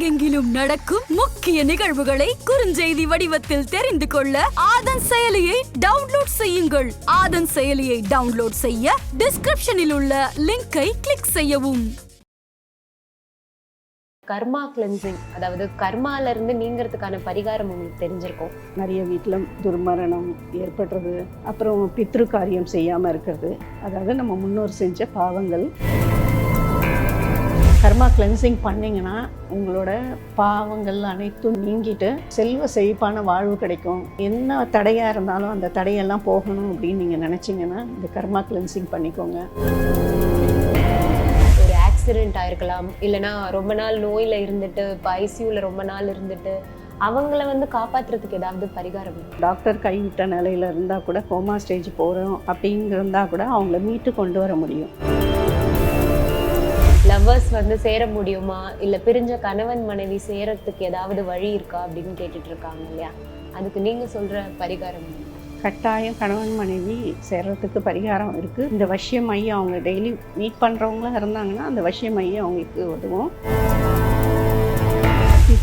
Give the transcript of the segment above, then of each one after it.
உலகெங்கிலும் நடக்கும் முக்கிய நிகழ்வுகளை குறுஞ்செய்தி வடிவத்தில் தெரிந்து கொள்ள ஆதன் செயலியை டவுன்லோட் செய்யுங்கள். ஆதன் செயலியை டவுன்லோட் செய்ய டிஸ்கிரிப்ஷனில் உள்ள லிங்கை கிளிக் செய்யவும். கர்மா கிளென்சிங் அதாவது கர்மால இருந்து நீங்கிறதுக்கான பரிகாரம் உங்களுக்கு தெரிஞ்சிருக்கும். நிறைய வீட்டில் துர்மரணம் ஏற்படுறது அப்புறம் பித்ரு காரியம் செய்யாமல் இருக்கிறது. அதாவது நம்ம முன்னோர் செஞ்ச பாவங்கள். கர்மா கிளென்சிங் பண்ணிங்கன்னா உங்களோட பாவங்கள் அனைத்தும் நீங்கிட்டு செல்வ செழிப்பான வாழ்வு கிடைக்கும். என்ன தடையாக இருந்தாலும் அந்த தடையெல்லாம் போகணும் அப்படின்னு நீங்கள் நினச்சிங்கன்னா இந்த கர்மா கிளென்சிங் பண்ணிக்கோங்க. ஒரு ஆக்சிடென்ட் ஆயிருக்கலாம். இல்லைன்னா ரொம்ப நாள் நோயில இருந்துட்டு இப்போ ஐசியூல ரொம்ப நாள் இருந்துட்டு அவங்கள வந்து காப்பாத்துறதுக்கு ஏதாவது பரிகாரம்? டாக்டர் கைவிட்ட நிலையில் இருந்தால் கூட கோமா ஸ்டேஜ் போகிறோம் அப்படிங்கிறதா கூட அவங்கள மீட்டு கொண்டு வர முடியும். லவ்வர்ஸ் வந்து சேர முடியுமா? இல்ல பிரிஞ்ச கணவன் மனைவி சேரத்துக்கு ஏதாவது வழி இருக்கா? அப்படின்னு கேட்டுட்டு இருக்காங்க இல்லையா? அதுக்கு நீங்க சொல்ற பரிகாரம் கட்டாயம் கணவன் மனைவி சேர்றதுக்கு பரிகாரம் இருக்குது இந்த வசிய மையம் அவங்க டெய்லி மீட் பண்ணுறவங்களா இருந்தாங்கன்னா அந்த வசிய மையம் அவங்களுக்கு உதவும்.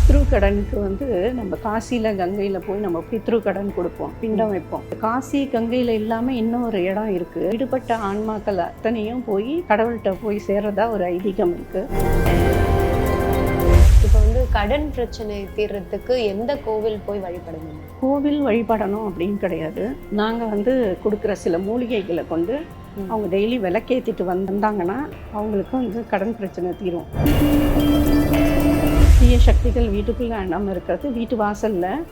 பித்ரு கடனுக்கு வந்து நம்ம காசியில் கங்கையில் போய் நம்ம பித்ரு கடன் கொடுப்போம் பிண்டம் வைப்போம். காசி கங்கையில் இல்லாமல் இன்னொரு இடம் இருக்குது விடுபட்ட ஆன்மாக்கள் அத்தனையும் போய் கடவுள்கிட்ட போய் சேர்றதா ஒரு ஐதீகம் இருக்குது இப்போ வந்து கடன் பிரச்சனை தீர்றதுக்கு எந்த கோவில் போய் வழிபடணும்? கோவில் வழிபடணும் அப்படின்னு கிடையாது. நாங்கள் வந்து கொடுக்குற சில மூலிகைகளை கொண்டு. அவங்க டெய்லி விளக்கேற்றிட்டு வந்தாங்கன்னா அவங்களுக்கு வந்து கடன் பிரச்சனை தீரும். தீய சக்திகள் வீட்டுக்குள்ளே அண்டாமல் இருக்கிறது. வீட்டு வாசலில்.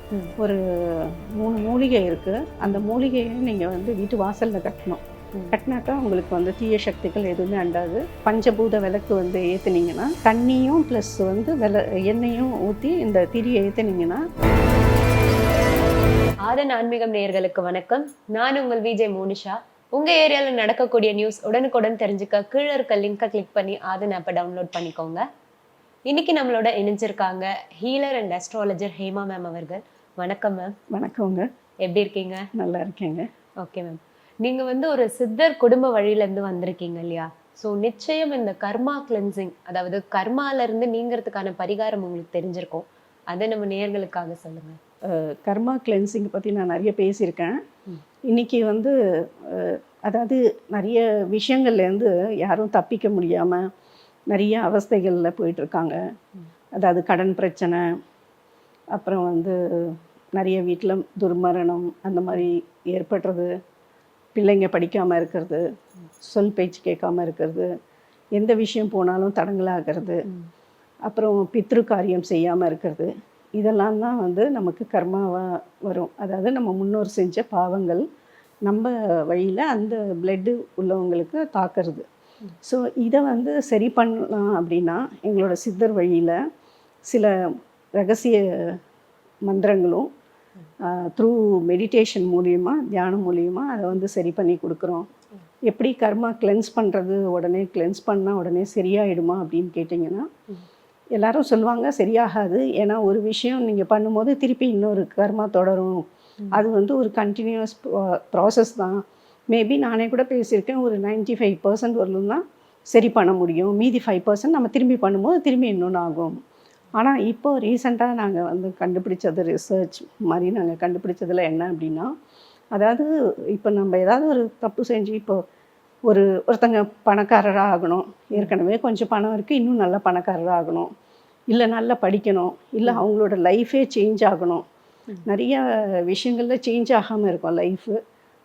ஒரு மூணு மூலிகை இருக்குது அந்த மூலிகையை நீங்கள் வந்து வீட்டு வாசலில் கட்டணும். கட்டினாக்கா உங்களுக்கு வந்து தீய சக்திகள் எதுவுமே அண்டாது. பஞ்சபூத விளக்கு வந்து ஏற்றுனீங்கன்னா தண்ணியும் ப்ளஸ் வந்து வில எண்ணெயும் ஊற்றி இந்த திரியை ஏற்றுனீங்கன்னா ஆதன் ஆன்மீகம் நேயர்களுக்கு வணக்கம். நான் உங்கள் விஜய் மோனிஷா. உங்க ஏரியால நடக்கக்கூடிய நியூஸ் உடனுக்குடன் தெரிஞ்சுக்க கீழே இருக்க லிங்கை கிளிக் பண்ணி ஆதன் ஆப்பை டவுன்லோட் பண்ணிக்கோங்க. இன்னைக்கு நம்மளோட இணைஞ்சிருக்காங்க healer and astrologer Hema ma'am அவர்கள். வணக்கம் மேம் வணக்கங்க எப்படி இருக்கீங்க? நல்லா இருக்கேங்க. ஓகே மேம் நீங்க வந்து ஒரு சித்தர் குடும்ப வழியில இருந்து வந்திருக்கீங்க இல்லையா? ஸோ நிச்சயம் இந்த கர்மா கிளென்சிங் அதாவது கர்மால இருந்து நீங்கிறதுக்கான பரிகாரம் உங்களுக்கு தெரிஞ்சிருக்கும். அதை நம்ம நேயர்களுக்காக சொல்லுங்க. கர்மா கிளென்சிங் பற்றி நான் நிறைய பேசியிருக்கேன். இன்னைக்கு வந்து அதாவது நிறைய விஷயங்கள்லேருந்து யாரும் தப்பிக்க முடியாமல் நிறைய அவஸ்தைகளில் போயிட்டுருக்காங்க. அதாவது கடன் பிரச்சனை அப்புறம் வந்து நிறைய வீட்டில் துர்மரணம் அந்த மாதிரி ஏற்படுறது பிள்ளைங்க படிக்காமல் இருக்கிறது சொல் பேச்சு கேட்காம இருக்கிறது எந்த விஷயம் போனாலும் தடங்கலாகிறது அப்புறம் பித்ரு காரியம் செய்யாமல் இருக்கிறது. இதெல்லாம் தான் வந்து நமக்கு கர்மாவாக வரும். அதாவது நம்ம முன்னோர் செஞ்ச பாவங்கள் நம்ம வழியில் அந்த பிளட்டு உள்ளவங்களுக்கு தாக்குறது. ஸோ இதை வந்து சரி பண்ணலாம் அப்படின்னா எங்களோட சித்தர் வழியில் சில ரகசிய மந்திரங்களும் த்ரூ மெடிடேஷன் மூலியமா தியானம் மூலியமா அதை வந்து சரி பண்ணி கொடுக்குறோம். எப்படி கர்மா கிளென்ஸ் பண்ணுறது உடனே கிளென்ஸ் பண்ணால் உடனே சரியாயிடுமா அப்படின்னு கேட்டிங்கன்னா எல்லாரும் சொல்லுவாங்க சரியாகாது. ஏன்னா ஒரு விஷயம் நீங்கள் பண்ணும்போது திருப்பி இன்னொரு கர்மா தொடரும். அது வந்து ஒரு கண்டினியூஸ் ப்ராசஸ் தான். மேபி நானே கூட பேசியிருக்கேன் ஒரு 95% ஃபைவ் பர்சன்ட் வரலும் தான் சரி பண்ண முடியும். மீதி ஃபைவ் பர்சன்ட் நம்ம திரும்பி பண்ணும்போது திரும்பி இன்னொன்று ஆகும். ஆனால் இப்போ ரீசெண்டாக நாங்கள் வந்து கண்டுபிடிச்சது ரிசர்ச் மாதிரி நாங்கள் கண்டுபிடிச்சதுல என்ன அப்படின்னா அதாவது இப்போ நம்ம ஏதாவது ஒரு தப்பு செஞ்சு இப்போ ஒரு ஒருத்தங்க பணக்காரராக ஆகணும். ஏற்கனவே கொஞ்சம் பணம் இருக்குது இன்னும் நல்ல பணக்காரராக ஆகணும். இல்லை நல்லா படிக்கணும். இல்லை அவங்களோட லைஃபே சேஞ்ச் ஆகணும். நிறைய விஷயங்களில் சேஞ்ச் ஆகாமல் இருக்கும் லைஃபு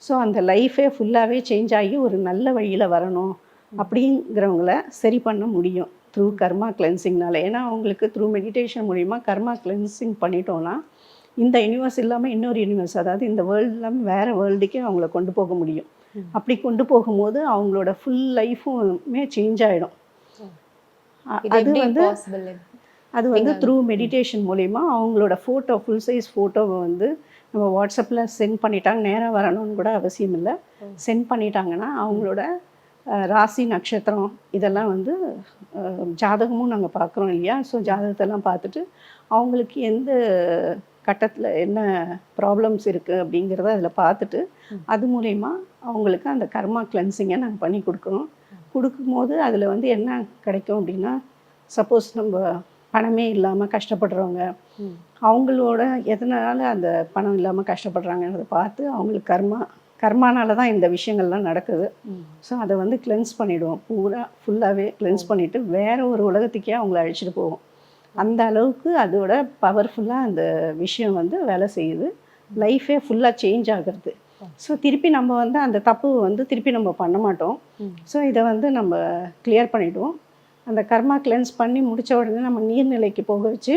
ஸோ அந்த லைஃபே ஃபுல்லாகவே சேஞ்ச் ஆகி ஒரு நல்ல வழியில் வரணும் அப்படிங்கிறவங்கள சரி பண்ண முடியும் த்ரூ கர்மா கிளென்சிங்னால ஏன்னா அவங்களுக்கு த்ரூ மெடிடேஷன் மூலிமா கர்மா கிளென்சிங் பண்ணிட்டோம்னா இந்த யூனிவர்ஸ் இல்லாமல் இன்னொரு யூனிவர்ஸ் அதாவது இந்த வேர்ல்டு இல்லாமல் வேறு வேர்ல்டுக்கே அவங்கள கொண்டு போக முடியும். அப்படி கொண்டு போகும்போது அவங்களோட ஃபுல் லைஃபுமே சேஞ்ச் ஆகிடும் அது வந்து அது வந்து த்ரூ மெடிடேஷன் மூலிமா அவங்களோட ஃபோட்டோ ஃபுல் சைஸ் ஃபோட்டோவை வந்து நம்ம வாட்ஸ்அப்பில் சென்ட் பண்ணிட்டாங்க நேராக வரணும்னு கூட அவசியம் இல்லை. சென்ட் பண்ணிட்டாங்கன்னா அவங்களோட ராசி நட்சத்திரம் இதெல்லாம் வந்து ஜாதகமும் நாங்கள் பார்க்குறோம் இல்லையா? ஸோ ஜாதகத்தெல்லாம் பார்த்துட்டு அவங்களுக்கு எந்த கட்டத்தில் என்ன ப்ராப்ளம்ஸ் இருக்குது அப்படிங்கிறத அதில் பார்த்துட்டு அது மூலயமா அவங்களுக்கு அந்த கர்மா கிளென்சிங்கை நாங்கள் பண்ணி கொடுக்குறோம். கொடுக்கும்போது அதில் வந்து என்ன கிடைக்கும் அப்படின்னா சப்போஸ் நம்ம பணமே இல்லாமல் கஷ்டப்படுறவங்க. அவங்களோட எதனால அந்த பணம் இல்லாமல் கஷ்டப்படுறாங்கன்றதை பார்த்து அவங்களுக்கு கர்மா கர்மானால தான் இந்த விஷயங்கள்லாம் நடக்குது. ஸோ அதை வந்து கிளென்ஸ் பண்ணிவிடுவோம் பூரா ஃபுல்லாகவே கிளென்ஸ் பண்ணிவிட்டு வேற ஒரு உலகத்துக்கே அவங்கள அழிச்சிட்டு போவோம். அந்த அளவுக்கு அதோட பவர்ஃபுல்லாக அந்த விஷயம் வந்து வேலை செய்யுது. லைஃபே ஃபுல்லாக சேஞ்ச் ஆகுறது. ஸோ திருப்பி நம்ம வந்து அந்த தப்பு வந்து திருப்பி நம்ம பண்ண மாட்டோம். ஸோ இதை வந்து நம்ம கிளியர் பண்ணிவிடுவோம் அந்த கர்மா கிளென்ஸ் பண்ணி முடிச்ச உடனே நம்ம நீர்நிலைக்கு போக வச்சு.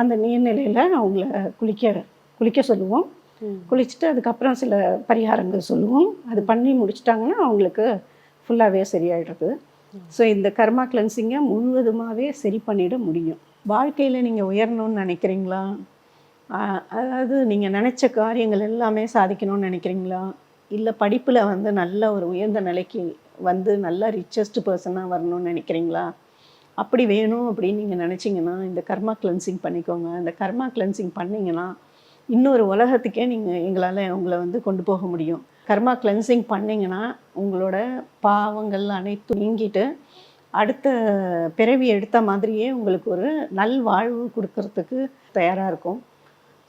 அந்த நீர்நிலையில் அவங்கள குளிக்க குளிக்க சொல்லுவோம். குளிச்சுட்டு அதுக்கப்புறம் சில பரிகாரங்கள் சொல்லுவோம். அது பண்ணி முடிச்சிட்டாங்கன்னா அவங்களுக்கு ஃபுல்லாகவே சரியாயிடுறது. ஸோ இந்த கர்மா கிளென்சிங்கை முழுவதுமாகவே சரி பண்ணிட முடியும். வாழ்க்கையில் நீங்கள் உயரணும்னு நினைக்கிறீங்களா? அதாவது நீங்கள் நினச்ச காரியங்கள் எல்லாமே சாதிக்கணும்னு நினைக்கிறீங்களா? இல்லை படிப்பில் வந்து நல்ல ஒரு உயர்ந்த நிலைக்கு வந்து நல்லா ரிச்சஸ்ட் பர்சனாக வரணும்னு நினைக்கிறீங்களா? அப்படி வேணும் அப்படின்னு நீங்கள் நினச்சிங்கன்னா இந்த கர்மா கிளென்சிங் பண்ணிக்கோங்க. இந்த கர்மா கிளென்சிங் பண்ணிங்கன்னா இன்னொரு உலகத்துக்கே நீங்கள் எங்களால் உங்களை வந்து கொண்டு போக முடியும். கர்மா கிளென்சிங் பண்ணிங்கன்னா உங்களோட பாவங்கள் அனைத்தும் நீங்கிட்டு அடுத்த பிறவி எடுத்த மாதிரியே உங்களுக்கு ஒரு நல் வாழ்வு கொடுக்கறதுக்கு தயாராக இருக்கும்.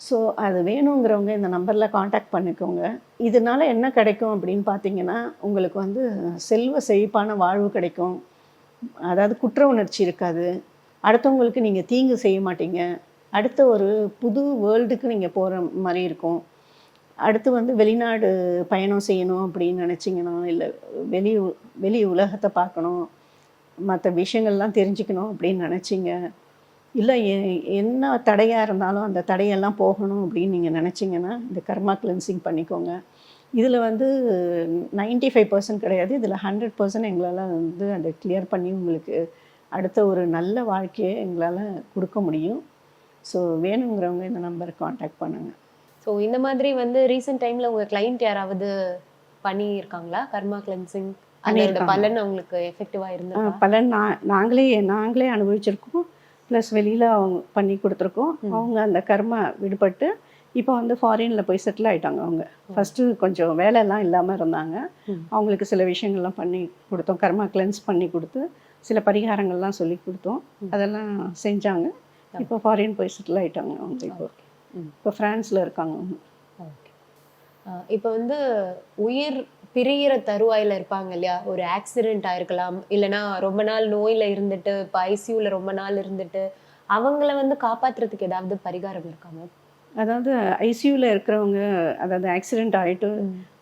ஸோ அது வேணுங்கிறவங்க இந்த நம்பரில் காண்டாக்ட் பண்ணிக்கோங்க. இதனால என்ன கிடைக்கும் அப்படின்னு பார்த்தீங்கன்னா உங்களுக்கு வந்து செல்வ செழிப்பான வாழ்வு கிடைக்கும். அதாவது குற்ற உணர்ச்சி இருக்காது. அடுத்தவங்களுக்கு நீங்கள் தீங்கு செய்ய மாட்டீங்க. அடுத்த ஒரு புது வேர்ல்டுக்கு நீங்கள் போகிற மாதிரி இருக்கும். அடுத்து வந்து வெளிநாடு பயணம் செய்யணும் அப்படின்னு நினச்சிங்கன்னா இல்லை வெளி வெளி உலகத்தை பார்க்கணும். மற்ற விஷயங்கள்லாம் தெரிஞ்சுக்கணும் அப்படின்னு நினச்சிங்க. இல்லை என்ன தடையாக இருந்தாலும் அந்த தடையெல்லாம் போகணும் அப்படின்னு நீங்கள் நினச்சிங்கன்னா இந்த கர்மா கிளென்சிங் பண்ணிக்கோங்க. இதில் வந்து 95% ஃபைவ் பர்சன்ட் கிடையாது. இதில் ஹண்ட்ரட் பர்சன்ட் எங்களால் வந்து அதை கிளியர் பண்ணி உங்களுக்கு அடுத்த ஒரு நல்ல வாழ்க்கையை எங்களால் கொடுக்க முடியும். ஸோ வேணுங்கிறவங்க இந்த நம்பருக்கு காண்டாக்ட் பண்ணுங்கள் ஸோ இந்த மாதிரி வந்து ரீசெண்ட் டைம்ல உங்க கிளைண்ட் யாராவது பண்ணியிருக்காங்களா? Karma cleansing. பலன் அவங்களுக்கு எஃபெக்டிவா இருந்திருக்கா? பலன் நான் நாங்களே நாங்களே அனுபவிச்சிருக்கோம். ப்ளஸ் வெளியில் அவங்க பண்ணி கொடுத்துருக்கோம். அவங்க அந்த கர்மா விடுபட்டு இப்போ வந்து ஃபாரினில் போய் செட்டில் ஆயிட்டாங்க அவங்க. ஃபஸ்ட்டு கொஞ்சம் வேலையெல்லாம் இல்லாமல் இருந்தாங்க. அவங்களுக்கு சில விஷயங்கள்லாம் பண்ணி கொடுத்தோம். கர்மா கிளென்ஸ் பண்ணி கொடுத்து சில பரிகாரங்கள்லாம் சொல்லி கொடுத்தோம். அதெல்லாம் செஞ்சாங்க. இப்போ ஃபாரின் போய் செட்டில் ஆயிட்டாங்க அவங்க இப்போ. இப்போ ஃப்ரான்ஸில் இருக்காங்க அவங்க. ஓகே. இப்போ வந்து உயிர் பிரியிற தருவாயில இருப்பாங்க இல்லையா? ஒரு ஆக்சிடென்ட் ஆயிருக்கலாம். இல்லைன்னா ரொம்ப நாள் நோயில இருந்துட்டு இப்போ ஐசியூல ரொம்ப நாள் இருந்துட்டு அவங்கள வந்து காப்பாத்துறதுக்கு ஏதாவது பரிகாரம் இருக்காங்க அதாவது ஐசியூவில் இருக்கிறவங்க அதாவது ஆக்சிடெண்ட் ஆகிட்டு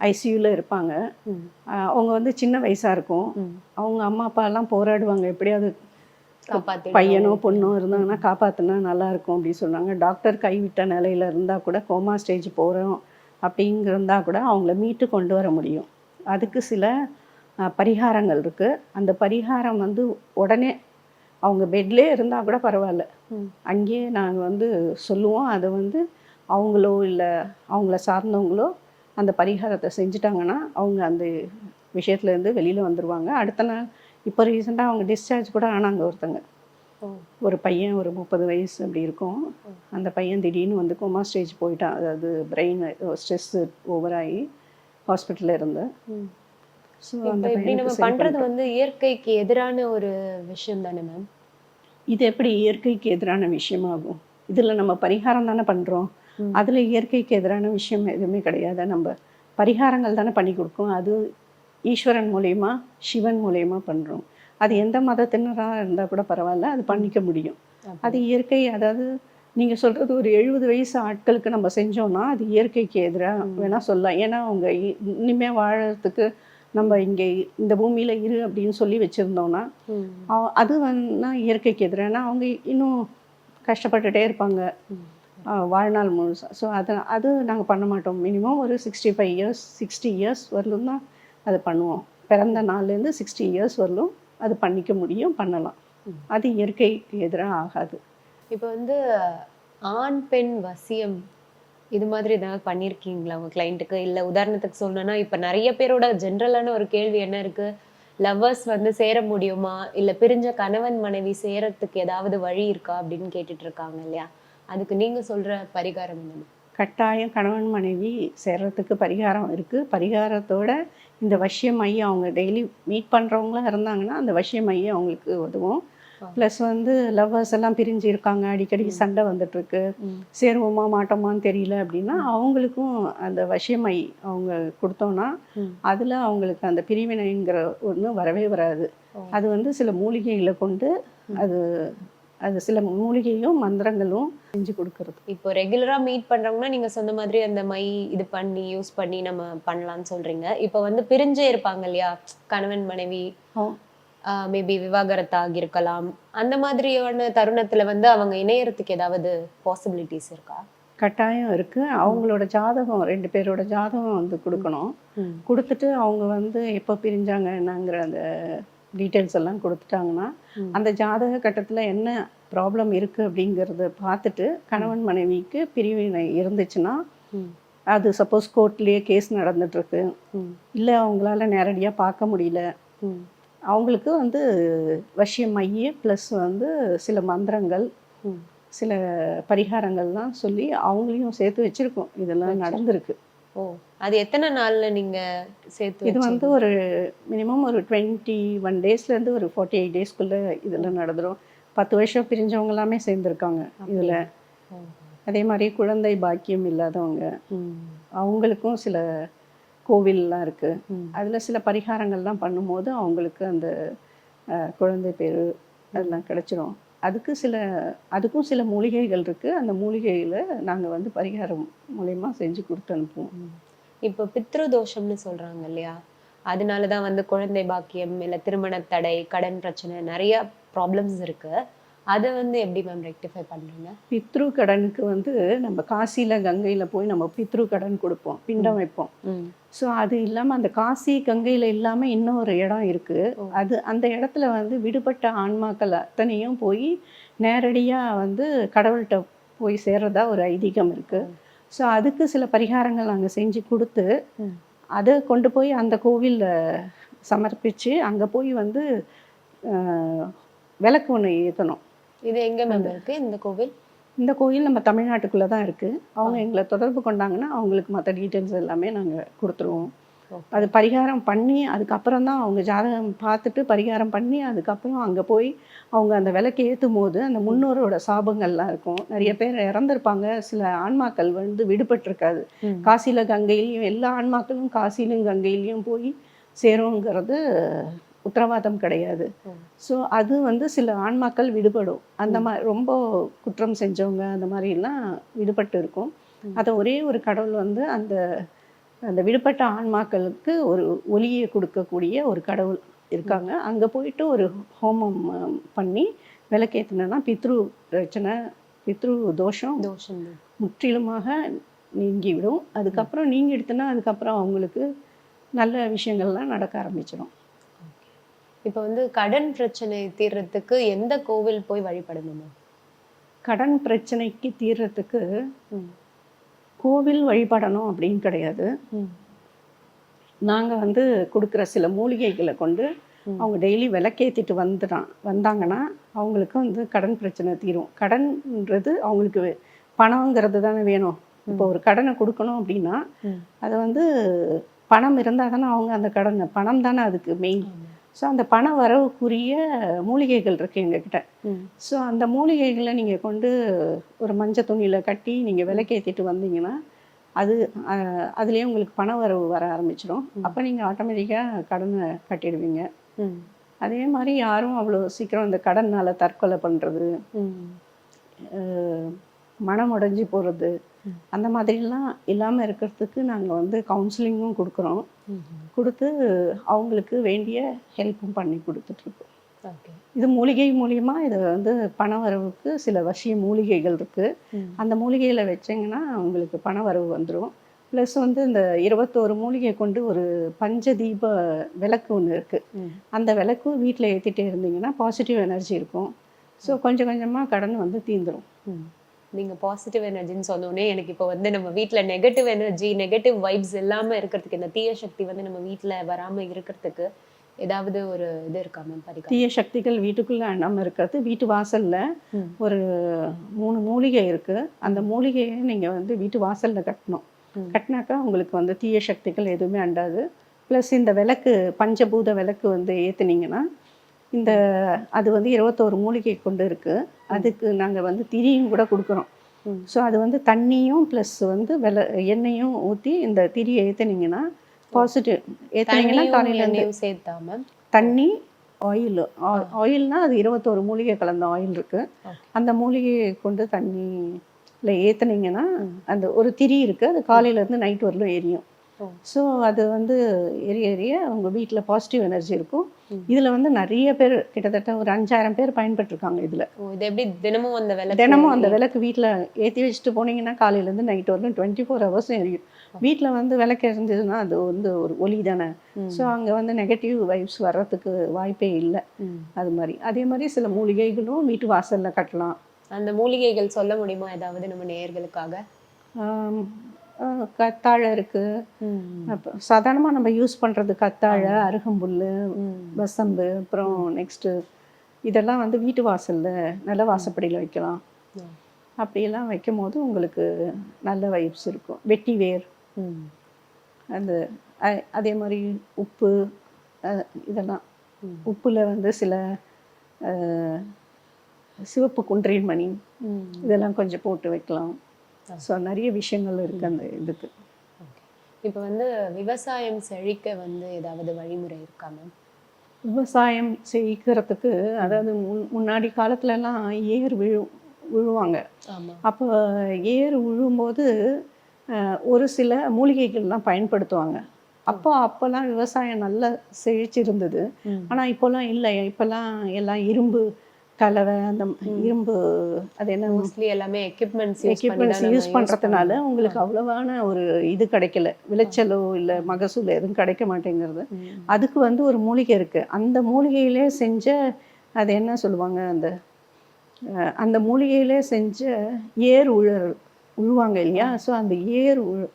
ஐசியூவில் இருப்பாங்க. அவங்க வந்து சின்ன வயசாக இருக்கும். அவங்க அம்மா அப்பாலாம் போராடுவாங்க. எப்படியாவது பையனோ பொண்ணோ இருந்தாங்கன்னா காப்பாற்றினா நல்லா இருக்கும் அப்படின்னு சொன்னாங்க. டாக்டர் கைவிட்ட நிலையில இருந்தால் கூட கோமா ஸ்டேஜ் போகிறோம் அப்படிங்கிறதா கூட அவங்கள மீட்டு கொண்டு வர முடியும். அதுக்கு சில பரிகாரங்கள் இருக்குது அந்த பரிகாரம் வந்து உடனே அவங்க பெட்லேயே இருந்தால் கூட பரவாயில்ல. அங்கேயே நாங்கள் வந்து சொல்லுவோம். அதை வந்து அவங்களோ இல்லை அவங்கள சார்ந்தவங்களோ அந்த பரிகாரத்தை செஞ்சுட்டாங்கன்னா அவங்க அந்த விஷயத்துலேருந்து வெளியில் வந்துடுவாங்க அடுத்த நாள் இப்போ ரீசெண்டாக அவங்க டிஸ்சார்ஜ் கூட ஆனாங்க ஒருத்தங்க. ஒரு பையன் ஒரு முப்பது வயசு அப்படி இருக்கும். அந்த பையன் திடீர்னு வந்து கோமா ஸ்டேஜ் போயிட்டான். அதாவது பிரெயின் ஸ்ட்ரெஸ்ஸு ஓவராகி ஹாஸ்பிட்டலில் இருந்தேன். ஸோ அந்த இப்படி நம்ம பண்ணிட்டோம். வந்து இயற்கைக்கு எதிரான ஒரு விஷயம் தானே மேம் இது எப்படி இயற்கைக்கு எதிரான விஷயமாகும்? இதில் நம்ம பரிகாரம் தானே பண்ணுறோம். அதில் இயற்கைக்கு எதிரான விஷயம் எதுவுமே கிடையாது. நம்ம பரிகாரங்கள் தானே பண்ணி கொடுக்கோம். அது ஈஸ்வரன் மூலயமா சிவன் மூலயமா பண்ணுறோம் அது எந்த மதத்தினராக இருந்தால் கூட பரவாயில்ல. அது பண்ணிக்க முடியும். அது இயற்கை அதாவது நீங்கள் சொல்கிறது ஒரு எழுபது வயசு ஆட்களுக்கு நம்ம செஞ்சோம்னா அது இயற்கைக்கு எதிராக வேணால் சொல்லலாம். ஏன்னா அவங்க இ- இனிமே வாழறதுக்கு நம்ம இங்கே இந்த பூமியில் இரு அப்படின்னு சொல்லி வச்சுருந்தோம்னா. அவ- அது வந்து இயற்கைக்கு எதிரான அவங்க இன்னும் கஷ்டப்பட்டுட்டே இருப்பாங்க. வாழ்நாள் முழுசா. ஸோ அதை அது நாங்கள் பண்ண மாட்டோம். மினிமம் ஒரு sixty five years sixty years வரலும் தான் அது பண்ணுவோம். பிறந்த நாள்லேருந்து சிக்ஸ்டி இயர்ஸ் வரலும் அது பண்ணிக்க முடியும் பண்ணலாம். அது இயற்கைக்கு எதிராக ஆகாது. இப்போ வந்து ஆண் பெண் வசியம் இது மாதிரி ஏதாவது பண்ணியிருக்கீங்களா உங்கள் கிளைண்ட்டுக்கு இல்லை உதாரணத்துக்கு சொல்லணும்னா இப்போ நிறைய பேரோட ஜென்ரலான ஒரு கேள்வி என்ன இருக்குது லவ்வர்ஸ் வந்து சேர முடியுமா? இல்லை பிரிஞ்ச கணவன் மனைவி சேரத்துக்கு ஏதாவது வழி இருக்கா அப்படின்னு கேட்டுட்டு இருக்காங்க இல்லையா? அதுக்கு நீங்கள் சொல்கிற பரிகாரம் என்ன? கட்டாயம் கணவன் மனைவி சேர்றதுக்கு பரிகாரம் இருக்குது பரிகாரத்தோட இந்த வசிய மையம் அவங்க டெய்லி மீட் பண்ணுறவங்களா இருந்தாங்கன்னா அந்த வசிய மையம் அவங்களுக்கு உதவும். ப்ளஸ் வந்து லவ்வர்ஸ் எல்லாம் பிரிஞ்சு இருக்காங்க. அடிக்கடி சண்டை வந்துட்டு இருக்கு சேருவோமா மாட்டோமான்னு தெரியல அப்படின்னா அவங்களுக்கும் அந்த வசியமை அவங்க கொடுத்தோம்னா ம். அதில் அவங்களுக்கு அந்த பிரிவினைங்கிற ஒன்று வரவே வராது. அது வந்து சில மூலிகைகளை கொண்டு அது அது சில மூலிகையும் மந்திரங்களும் செஞ்சு கொடுக்கறது. இப்போ ரெகுலரா மீட் பண்றவங்கன்னா நீங்க சொன்ன மாதிரி அந்த மை இது பண்ணி யூஸ் பண்ணி நம்ம பண்ணலாம்னு சொல்றீங்க. இப்போ வந்து பிரிஞ்சே இருப்பாங்க இல்லையா? கணவன் மனைவி. மேபி விவாகரத்தாக இருக்கலாம் அந்த மாதிரியான தருணத்துல வந்து அவங்க இணையறதுக்கு ஏதாவது பாசிபிலிட்டிஸ் இருக்கா கட்டாயம் இருக்கு அவங்களோட ஜாதகம் ரெண்டு பேரோட ஜாதகம் வந்து கொடுக்கணும் கொடுத்துட்டு அவங்க வந்து எப்போ பிரிஞ்சாங்க என்னங்கிற அந்த டீட்டெயில்ஸ் எல்லாம் கொடுத்துட்டாங்கன்னா. அந்த ஜாதக கட்டத்தில் என்ன ப்ராப்ளம் இருக்குது அப்படிங்கிறத பார்த்துட்டு கணவன் மனைவிக்கு பிரிவினை இருந்துச்சுன்னா. அது சப்போஸ் கோர்ட்லேயே கேஸ் நடந்துட்டுருக்கு. இல்லை அவங்களால நேரடியாக பார்க்க முடியல. அவங்களுக்கு வந்து வசியம் மைய ப்ளஸ் வந்து சில மந்திரங்கள். சில பரிகாரங்கள்லாம் சொல்லி அவங்களையும் சேர்த்து வச்சுருக்கோம். இதெல்லாம் நடந்திருக்கு. ஓ அது எத்தனை நாள்ல நீங்க சேர்த்து இது வந்து ஒரு மினிமம் ஒரு டுவெண்ட்டி ஒன் டேஸ்லேருந்து ஒரு ஃபார்ட்டி எயிட் டேஸ்க்குள்ளே இதெல்லாம் நடந்துரும். பத்து வருஷம் பிரிஞ்சவங்க எல்லாமே சேர்ந்துருக்காங்க இதில். அதே மாதிரி குழந்தை பாக்கியம் இல்லாதவங்க. அவங்களுக்கும் சில கோவில்லாம் இருக்குது. அதில் சில பரிகாரங்கள்லாம் பண்ணும்போது அவங்களுக்கு அந்த குழந்தை பேர் அதெல்லாம் கிடச்சிரும். அதுக்கு சில அதுக்கும் சில மூலிகைகள் இருக்குது அந்த மூலிகைகளை நாங்கள் வந்து பரிகாரம் மூலயமா செஞ்சு கொடுத்து அனுப்புவோம். இப்போ பித்ரு தோஷம்னு சொல்றாங்க இல்லையா? அதனாலதான் வந்து குழந்தை பாக்கியம் இல்ல திருமண தடை கடன் பிரச்சனை நிறைய ப்ராப்ளம்ஸ் இருக்கு. அதை வந்து எப்படி மேம் ரெக்டிஃபை பண்றீங்க? பித்ரு கடனுக்கு வந்து நம்ம காசியில் கங்கையில் போய் நம்ம பித்ரு கடன் கொடுப்போம் பிண்டம் வைப்போம். ஸோ அது இல்லாமல் அந்த காசி கங்கையில் இல்லாமல் இன்னொரு இடம் இருக்குது. அது அந்த இடத்துல வந்து விடுபட்ட ஆன்மாக்கள் அத்தனையும் போய் நேரடியாக வந்து கடவுள்கிட்ட போய் சேர்றதா ஒரு ஐதீகம் இருக்குது ஸோ அதுக்கு சில பரிகாரங்கள் நாங்கள் செஞ்சு கொடுத்து. அதை கொண்டு போய் அந்த கோவிலில் சமர்ப்பித்து அங்கே போய் வந்து விளக்கு ஒன்று ஏற்றணும் இது எங்க மேம் இருக்கு? இந்த கோவில்? இந்த கோயில் நம்ம தமிழ்நாட்டுக்குள்ளே தான் இருக்குது அவங்க எங்களை தொடர்பு கொண்டாங்கன்னா அவங்களுக்கு மற்ற டீட்டெயில்ஸ் எல்லாமே நாங்கள் கொடுத்துருவோம். அது பரிகாரம் பண்ணி அதுக்கப்புறம் தான் அவங்க ஜாதகம் பார்த்துட்டு பரிகாரம் பண்ணி அதுக்கப்புறம் அங்கே போய் அவங்க அந்த விளக்கு ஏற்றும் போது அந்த முன்னோரோட சாபங்கள்லாம் இருக்கும். நிறைய பேர் இறந்துருப்பாங்க. சில ஆன்மாக்கள் வந்து விடுபட்டிருக்காது. காசியில் கங்கையிலையும் எல்லா ஆன்மாக்களும் காசியிலும் கங்கையிலையும் போய் சேருங்கிறது உத்தரவாதம் கிடையாது. ஸோ அது வந்து சில ஆன்மாக்கள் விடுபடும். அந்த மாதிரி ரொம்ப குற்றம் செஞ்சவங்க அந்த மாதிரிலாம் விடுபட்டு இருக்கும். அதை ஒரே ஒரு கடவுள் வந்து அந்த அந்த விடுபட்ட ஆன்மாக்களுக்கு ஒரு ஒளியை கொடுக்கக்கூடிய ஒரு கடவுள் இருக்காங்க. அங்கே போயிட்டு ஒரு ஹோமம் பண்ணி விளக்கேற்றினா பித்ரு பிரச்சனை பித்ரு தோஷம் தோஷம். முற்றிலுமாக நீங்கிவிடும். அதுக்கப்புறம் நீங்கிடுத்துனா அதுக்கப்புறம் அவங்களுக்கு நல்ல விஷயங்கள்லாம் நடக்க ஆரம்பிச்சிடும். இப்போ வந்து கடன் பிரச்சனை தீர்றதுக்கு எந்த கோவில் போய் வழிபடணும் கடன் பிரச்சனைக்கு தீர்றதுக்கு. கோவில் வழிபடணும் அப்படின்னு கிடையாது. நாங்கள் வந்து கொடுக்குற சில மூலிகைகளை கொண்டு. அவங்க டெய்லி விளக்கேற்றிட்டு வந்துடான் வந்தாங்கன்னா அவங்களுக்கு வந்து கடன் பிரச்சனை தீரும் கடன்ன்றது அவங்களுக்கு பணங்கிறது தானே வேணும் இப்போ ஒரு கடனை கொடுக்கணும் அப்படின்னா. அது வந்து பணம் இருந்தால் தானே அவங்க அந்த கடனை பணம் தானே அதுக்கு மெயின். ஸோ அந்த பண வரவுக்குரிய மூலிகைகள் இருக்குது எங்ககிட்ட. ஸோ அந்த மூலிகைகளை நீங்கள் கொண்டு ஒரு மஞ்சள் துணியில் கட்டி நீங்கள் விளக்கேற்றிட்டு வந்தீங்கன்னா அது அதுலயே உங்களுக்கு பண வரவு வர ஆரம்பிச்சிடும் அப்போ நீங்கள் ஆட்டோமேட்டிக்காக கடனை கட்டிடுவீங்க. அதே மாதிரி யாரும் அவ்வளோ சீக்கிரம் இந்த கடன்னால தற்கொலை பண்ணுறது. மனம் உடைஞ்சு போகிறது. அந்த மாதிரிலாம் இல்லாமல் இருக்கிறதுக்கு நாங்கள் வந்து கவுன்சிலிங்கும் கொடுக்குறோம். கொடுத்து அவங்களுக்கு வேண்டிய ஹெல்ப்பும் பண்ணி கொடுத்துட்ருக்கோம். இது மூலிகை மூலியமா இது வந்து பண வரவுக்கு சில வசிய மூலிகைகள் இருக்குது. அந்த மூலிகையில வச்சிங்கன்னா உங்களுக்கு பண வரவு வந்துடும் ப்ளஸ் வந்து இந்த இருபத்தோரு மூலிகை கொண்டு ஒரு பஞ்சதீப விளக்கு ஒன்று இருக்குது. அந்த விளக்கு வீட்டில் ஏற்றிட்டே இருந்தீங்கன்னா பாசிட்டிவ் எனர்ஜி இருக்கும். ஸோ கொஞ்சம் கொஞ்சமாக கடன் வந்து தீந்துரும். ம். நீங்க பாசிட்டிவ் எனர்ஜின்னு சொன்னோடனே எனக்கு இப்போ வந்து நம்ம வீட்ல நெகட்டிவ் எனர்ஜி நெகட்டிவ் வைப்ஸ் இல்லாம இருக்கிறதுக்கு இந்த தீய சக்தி வந்து நம்ம வீட்ல வராம இருக்கிறதுக்கு ஏதாவது ஒரு இது இருக்கா மேம் பரிகாரம் தீய சக்திகள் வீட்டுக்குள்ளே அண்ணாமல் இருக்கிறது வீட்டு வாசலில். ஒரு மூணு மூலிகை இருக்குது அந்த மூலிகையை நீங்கள் வந்து வீட்டு வாசலில் கட்டணும். கட்டினாக்கா உங்களுக்கு வந்து தீய சக்திகள் எதுவுமே அண்டாது ப்ளஸ் இந்த விளக்கு பஞ்சபூத விளக்கு வந்து ஏற்றுனீங்கன்னா இந்த அது வந்து இருபத்தோரு மூலிகை கொண்டு இருக்கு. அதுக்கு நாங்கள் வந்து திரியும் கூட கொடுக்குறோம். ஸோ அது வந்து தண்ணியும் ப்ளஸ் வந்து வெலை எண்ணெயும் ஊற்றி இந்த திரியை ஏற்றுனீங்கன்னா பாசிட்டிவ் ஏற்றுனீங்கன்னா காலையில சேர்த்தா மேம் தண்ணி ஆயில் ஆயில்னா அது இருபத்தோரு மூலிகை கலந்த ஆயில் இருக்கு. Okay. அந்த மூலிகையை கொண்டு தண்ணியில் ஏற்றுனீங்கன்னா அந்த ஒரு திரி இருக்கு. அது காலையில இருந்து நைட் வரலும் எரியும். ஸோ அது வந்து எரிய எரிய உங்கள் வீட்டில் பாசிட்டிவ் எனர்ஜி இருக்கும். இதில் வந்து நிறைய பேர் கிட்டத்தட்ட ஒரு அஞ்சாயிரம் பேர் பயன்பட்டுருக்காங்க இதில். இது எப்படி தினமும் அந்த விலை தினமும் அந்த விளக்கு வீட்டில் ஏற்றி வச்சுட்டு போனீங்கன்னா காலையிலேருந்து நைட் வரலும் டுவெண்ட்டி ஃபோர் ஹவர்ஸும் எரியும் வீட்டில் வந்து விளக்கு எரிஞ்சதுன்னா அது வந்து ஒரு ஒளி தானே. ஸோ அங்கே வந்து நெகட்டிவ் வைப்ஸ் வர்றதுக்கு வாய்ப்பே இல்லை. அது மாதிரி. அதே மாதிரி சில மூலிகைகளும் வீட்டு வாசலில் கட்டலாம். அந்த மூலிகைகள் சொல்ல முடியுமா? ஏதாவது நம்ம நேயர்களுக்காக? கத்தாழை இருக்குது சாதாரணமாக நம்ம யூஸ் பண்ணுறது கத்தாழை அருகம்புல் வசம்பு அப்புறம் நெக்ஸ்ட்டு இதெல்லாம் வந்து வீட்டு வாசலில் நல்ல வாசப்படியில் வைக்கலாம். அப்படியெல்லாம் வைக்கும் போது உங்களுக்கு நல்ல வைப்ஸ் இருக்கும். வெட்டி வேர். அந்த அதே மாதிரி உப்பு இதெல்லாம். உப்புல வந்து சில சிவப்பு குன்றின் மணி. இதெல்லாம் கொஞ்சம் போட்டு வைக்கலாம். ஸோ நிறைய விஷயங்கள் இருக்குது அந்த இதுக்கு. இப்போ வந்து விவசாயம் செழிக்க வந்து ஏதாவது வழிமுறை இருக்கா மேம்? விவசாயம் செய்கிறதுக்கு அதாவது முன் முன்னாடி காலத்துலலாம் ஏர் விழு விழுவாங்க. அப்போ ஏர் விழும்போது ஒரு சில மூலிகைகள்லாம் பயன்படுத்துவாங்க. அப்போ அப்போல்லாம் விவசாயம் நல்லா செழிச்சிருந்தது. ஆனால் இப்போல்லாம் இல்லை இப்போல்லாம் எல்லாம் இரும்பு கலவை அந்த இரும்பு அது என்ன? மோஸ்ட்லி எல்லாமே எக்யூப்மெண்ட்ஸ் எக்யூப்மெண்ட்ஸ் யூஸ் பண்ணுறதுனால உங்களுக்கு அவ்வளவான ஒரு இது கிடைக்கல. விளைச்சலோ இல்லை மகசூல் எதுவும் கிடைக்க மாட்டேங்கிறது. அதுக்கு வந்து ஒரு மூலிகை இருக்கு. அந்த மூலிகையிலே செஞ்ச அது என்ன சொல்லுவாங்க? அந்த அந்த மூலிகையிலே செஞ்ச ஏர் உழல் உழுவாங்க இல்லையா? ஸோ அந்த ஏர் உழு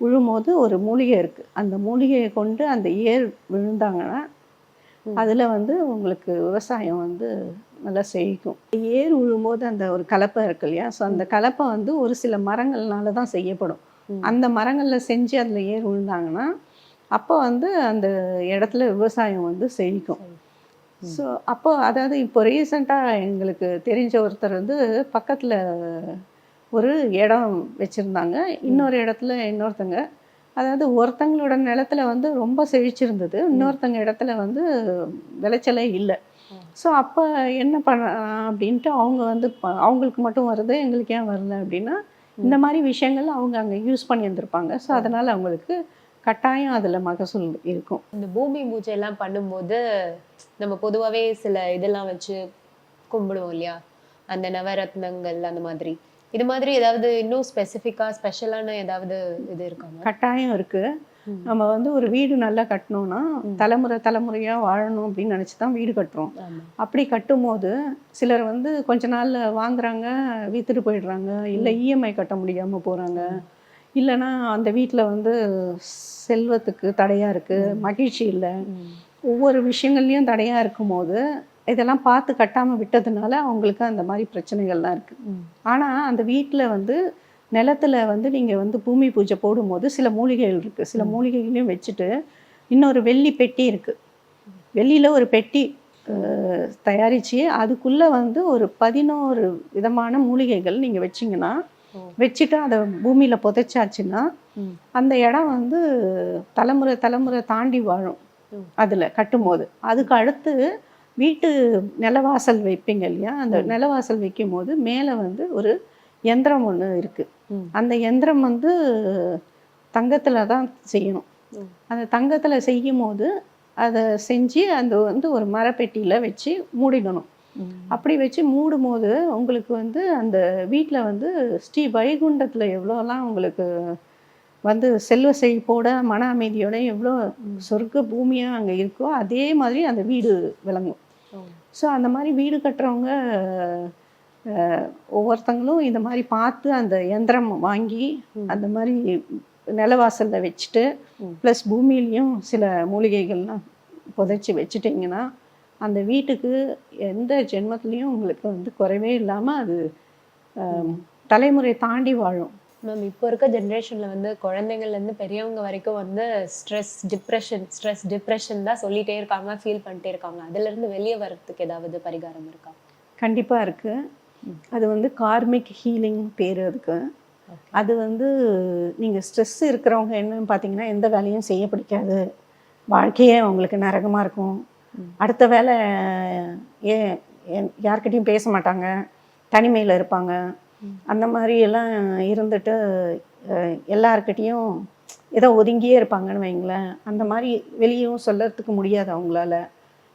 உழும்போது ஒரு மூலிகை இருக்கு. அந்த மூலிகையை கொண்டு அந்த ஏர் விழுந்தாங்கன்னா அதில் வந்து உங்களுக்கு விவசாயம் வந்து நல்லா செழிக்கும். ஏர் உழும்போது அந்த ஒரு கலப்பை இருக்கு இல்லையா? ஸோ அந்த கலப்பை வந்து ஒரு சில மரங்கள்னால தான் செய்யப்படும். அந்த மரங்களில் செஞ்சு அதில் ஏர் விழுந்தாங்கன்னா அப்போ வந்து அந்த இடத்துல விவசாயம் வந்து செழிக்கும். ஸோ அப்போ அதாவது இப்போ ரீசெண்டாக எங்களுக்கு தெரிஞ்ச ஒருத்தர் வந்து பக்கத்தில் ஒரு இடம் வச்சுருந்தாங்க. இன்னொரு இடத்துல இன்னொருத்தங்க. அதாவது ஒருத்தங்களோட நிலத்துல வந்து ரொம்ப செழிச்சிருந்தது. இன்னொருத்தங்க இடத்துல வந்து விளைச்சலே இல்லை. ஸோ அப்போ என்ன பண்ண அப்படின்ட்டு அவங்க வந்து அவங்களுக்கு மட்டும் வருது எங்களுக்கு ஏன் வரல அப்படின்னா இந்த மாதிரி விஷயங்கள் அவங்க அங்கே யூஸ் பண்ணியிருந்திருப்பாங்க. ஸோ அதனால் அவங்களுக்கு கட்டாயம் அதில் மகசூல் இருக்கும். இந்த பூமி பூஜை எல்லாம் பண்ணும்போது நம்ம பொதுவாகவே சில இதெல்லாம் வச்சு கும்பிடுவோம் இல்லையா? அந்த நவரத்னங்கள் அந்த மாதிரி. இது மாதிரி ஏதாவது இன்னும் ஸ்பெசிஃபிக்காக ஸ்பெஷலான ஏதாவது இது இருக்காங்க கட்டாயம் இருக்கு. ம். நம்ம வந்து ஒரு வீடு நல்லா கட்டணும்னா தலைமுறை தலைமுறையா வாழணும் அப்படின்னு நினச்சி தான் வீடு கட்டுறோம். அப்படி கட்டும்போது சிலர் வந்து கொஞ்ச நாள்ல வாங்குறாங்க வித்துட்டு போயிடுறாங்க இல்லை இஎம்ஐ கட்ட முடியாம போறாங்க. இல்லைன்னா அந்த வீட்டில் வந்து செல்வத்துக்கு தடையா இருக்கு மகிழ்ச்சி இல்லை. ஒவ்வொரு விஷயங்கள்லையும் தடையா இருக்கும்போது இதெல்லாம் பார்த்து கட்டாம விட்டதுனால அவங்களுக்கு அந்த மாதிரி பிரச்சனைகள்லாம் இருக்கு. ஆனா அந்த வீட்டில் வந்து நிலத்துல வந்து நீங்க வந்து பூமி பூஜை போடும்போது சில மூலிகைகள் இருக்கு. சில மூலிகைகளையும் வச்சுட்டு இன்னொரு வெள்ளி பெட்டி இருக்கு. வெளியில ஒரு பெட்டி தயாரிச்சு அதுக்குள்ள வந்து ஒரு பதினோரு விதமான மூலிகைகள் நீங்க வச்சீங்கன்னா. வச்சுட்டு அதை பூமியில புதைச்சாச்சுன்னா. அந்த இடம் வந்து தலைமுறை தலைமுறை தாண்டி வாழும். அதுல கட்டும்போது. அதுக்கு அடுத்து வீட்டு நிலவாசல் வைப்பீங்க இல்லையா? அந்த நிலவாசல் வைக்கும் போது மேலே வந்து ஒரு எந்திரம் ஒன்று இருக்கு ம். அந்த எந்திரம் வந்து தங்கத்துல தான் செய்யணும். அந்த தங்கத்துல செய்யும் போது அதை செஞ்சு அந்த வந்து ஒரு மரப்பெட்டியில வச்சு மூடிடணும் அப்படி வச்சு மூடும் போது உங்களுக்கு வந்து அந்த வீட்டில் வந்து ஸ்ரீ வைகுண்டத்தில் எவ்வளோலாம் உங்களுக்கு வந்து செல்வ செழிப்போட மன அமைதியோட எவ்வளோ சொர்க்க பூமியாக அங்கே இருக்கோ அதே மாதிரி அந்த வீடு விளங்கும். ஸோ அந்த மாதிரி வீடு கட்டுறவங்க ஒவ்வொருத்தங்களும் இந்த மாதிரி பார்த்து அந்த எந்திரம் வாங்கி அந்த மாதிரி நிலவாசலில் வச்சுட்டு ப்ளஸ் பூமியிலையும் சில மூலிகைகள்லாம் புதைச்சி வச்சுட்டிங்கன்னா அந்த வீட்டுக்கு எந்த ஜென்மத்துலேயும் உங்களுக்கு வந்து குறைவே இல்லாமல் அது தலைமுறை தாண்டி வாழும். மேம் இப்போ இருக்க ஜென்ரேஷன்ல வந்து குழந்தைங்கள்ல இருந்து பெரியவங்க வரைக்கும் வந்து ஸ்ட்ரெஸ் டிப்ரெஷன் ஸ்ட்ரெஸ் டிப்ரெஷன் தான் சொல்லிட்டே இருக்காங்க ஃபீல் பண்ணிட்டே இருக்காங்க. அதுல இருந்து வெளியே வர்றதுக்கு ஏதாவது பரிகாரம் இருக்கா? கண்டிப்பாக இருக்குது அது வந்து கார்மிக் ஹீலிங் பேர் அதுக்கு. அது வந்து நீங்கள் ஸ்ட்ரெஸ் இருக்கிறவங்க என்னன்னு பார்த்தீங்கன்னா எந்த வேலையும் செய்ய பிடிக்காது. வாழ்க்கையே அவங்களுக்கு நரகமாக இருக்கும். அடுத்த வேலை ஏன் யார்கிட்டயும் பேச மாட்டாங்க. தனிமையில் இருப்பாங்க. அந்த மாதிரி எல்லாம் இருந்துட்டு எல்லார்கிட்டயும் ஏதோ ஒதுங்கியே இருப்பாங்கன்னு வைங்களேன். அந்த மாதிரி வெளியும் சொல்லறதுக்கு முடியாது அவங்களால.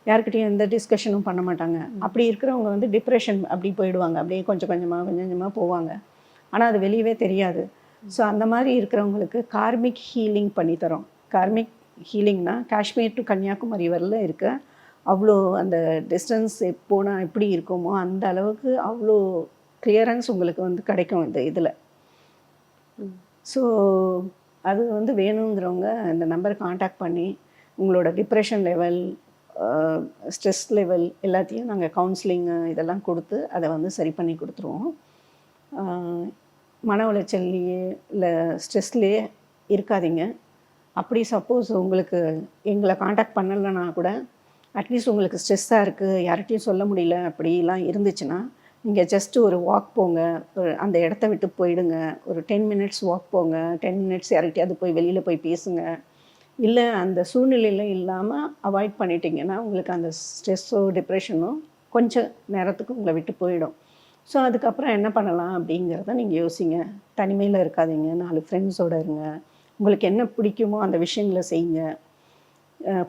யார்கிட்டயும் எந்த டிஸ்கஷனும் பண்ண மாட்டாங்க. அப்படி இருக்கிறவங்க வந்து டிப்ரெஷன் அப்படி போயிடுவாங்க. அப்படியே கொஞ்சம் கொஞ்சமாக கொஞ்சம் கொஞ்சமாக போவாங்க. ஆனால் அது வெளியவே தெரியாது. ஸோ அந்த மாதிரி இருக்கிறவங்களுக்கு கார்மிக் ஹீலிங் பண்ணித்தரோம் கார்மிக் ஹீலிங்னா காஷ்மீர் டு கன்னியாகுமரி வரல இருக்க அவ்வளோ அந்த டிஸ்டன்ஸ் போனால் எப்படி இருக்குமோ அந்த அளவுக்கு அவ்வளோ கிளியரன்ஸ் உங்களுக்கு வந்து கிடைக்கும் இந்த இதில். ஸோ அது வந்து வேணுங்கிறவங்க இந்த நம்பர் காண்டாக்ட் பண்ணி உங்களோட டிப்ரெஷன் லெவல் ஸ்ட்ரெஸ் லெவல் எல்லாத்தையும் நாங்கள் கவுன்சிலிங்கு இதெல்லாம் கொடுத்து அதை வந்து சரி பண்ணி கொடுத்துருவோம். மன உளைச்சல்லையே இல்லை ஸ்ட்ரெஸ்லேயே இருக்காதீங்க. அப்படி சப்போஸ் உங்களுக்கு எங்களை காண்டாக்ட் பண்ணலைன்னா கூட அட்லீஸ்ட் உங்களுக்கு ஸ்ட்ரெஸ்ஸாக இருக்குது யார்கிட்டையும் சொல்ல முடியல அப்படிலாம் இருந்துச்சுன்னா நீங்கள் ஜஸ்ட் ஒரு வாக் போங்க ஒரு அந்த இடத்த விட்டு போயிடுங்க. ஒரு டென் மினிட்ஸ் வாக் போங்க டென் மினிட்ஸ் யார்கிட்டையாவது போய் வெளியில் போய் பேசுங்கள் இல்லை அந்த சூழ்நிலையில் இல்லாமல் அவாய்ட் பண்ணிட்டீங்கன்னா உங்களுக்கு அந்த ஸ்ட்ரெஸ்ஸோ டிப்ரெஷனோ கொஞ்சம் நேரத்துக்கு உங்களை விட்டு போயிடும். ஸோ அதுக்கப்புறம் என்ன பண்ணலாம் அப்படிங்கிறத நீங்கள் யோசிங்க. தனிமையில் இருக்காதீங்க. நாலு ஃப்ரெண்ட்ஸோடு இருங்க. உங்களுக்கு என்ன பிடிக்குமோ அந்த விஷயங்களை செய்யுங்க.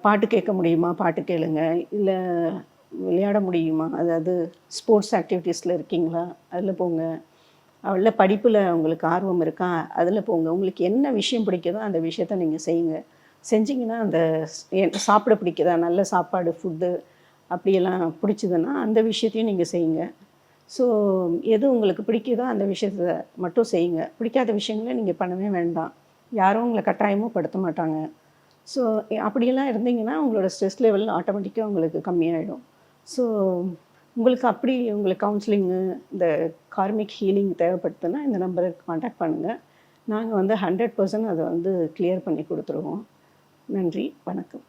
பாட்டு கேட்க முடியுமா? பாட்டு கேளுங்க. இல்லை விளையாட முடியுமா? அதாவது ஸ்போர்ட்ஸ் ஆக்டிவிட்டீஸில் இருக்கீங்களா? அதில் போங்க. அவள படிப்பில் உங்களுக்கு ஆர்வம் இருக்கா? அதில் போங்க. உங்களுக்கு என்ன விஷயம் பிடிக்குதோ அந்த விஷயத்த நீங்கள் செய்யுங்க. செஞ்சீங்கன்னா அந்த சாப்பிட பிடிக்குதா? நல்ல சாப்பாடு ஃபுட்டு அப்படியெல்லாம் பிடிச்சதுன்னா அந்த விஷயத்தையும் நீங்கள் செய்யுங்க. ஸோ எது உங்களுக்கு பிடிக்குதோ அந்த விஷயத்த மட்டும் செய்யுங்க. பிடிக்காத விஷயங்களை நீங்கள் பண்ணவே வேண்டாம். யாரும் உங்களை கட்டாயமும் படுத்த மாட்டாங்க. ஸோ அப்படியெல்லாம் இருந்தீங்கன்னா உங்களோட ஸ்ட்ரெஸ் லெவல் ஆட்டோமேட்டிக்காக உங்களுக்கு கம்மியாயிடும். ஸோ உங்களுக்கு அப்படி உங்களுக்கு கவுன்சிலிங்கு இந்த கார்மிக் ஹீலிங் தேவைப்படுதுன்னா இந்த நம்பருக்கு காண்டாக்ட் பண்ணுங்கள் நாங்கள் வந்து ஹண்ட்ரட் பர்சன்ட் அதை வந்து கிளியர் பண்ணி கொடுத்துருவோம். நன்றி வணக்கம்.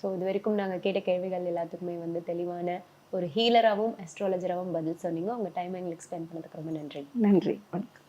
ஸோ இது வரைக்கும் நாங்க கேட்ட கேள்விகள் எல்லாத்துக்குமே வந்து தெளிவான ஒரு ஹீலராகவும் அஸ்ட்ராலஜராகவும் பதில் சொன்னீங்க. உங்க டைம் எங்களுக்கு ஸ்பெண்ட் பண்ணதுக்கு ரொம்ப நன்றி. நன்றி வணக்கம்.